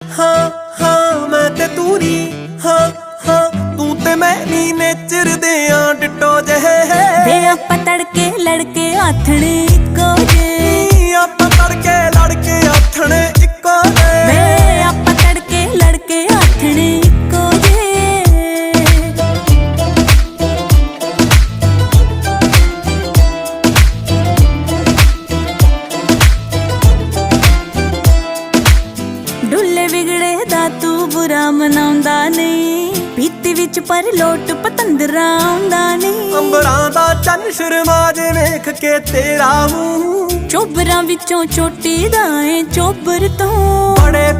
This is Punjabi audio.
ਹਾਂ ਹਾਂ, ਮੈਂ ਤੇ ਤੂੰ ਨੀ ਹਾਂ ਹਾਂ, ਤੂੰ ਤੇ ਮੈਂ ਨੀ ਨੇਚਰ ਦੇ ਆ, ਡਿੱਟੋ ਜਿਹੇ। ਵੇ ਆਪਾਂ ਤੜਕੇ ਲੜਕੇ ਆਥਣੇ ਇੱਕੋ ਜੇ ਵਿਗੜੇ ਦਾ ਤੂੰ ਬੁਰਾ ਮਨਾਉਂਦਾ ਨਹੀਂ। ਪੀਤੀ ਵਿੱਚ ਪਰ ਲੋਟ ਪਤੰਦਰਾ ਆਉਂਦਾ ਨਹੀਂ। ਅੰਬਰਾਂ ਦਾ ਚੰਨ ਸ਼ਰਮਾ ਜੇ ਵੇਖ ਕੇ ਤੇਰਾ ਮੂੰਹ। ਚੋਬਰਾਂ ਵਿੱਚੋਂ ਚੋਟੀ ਦਾ ਏ ਚੋਬਰ ਤੋਂ। ਬੜੇ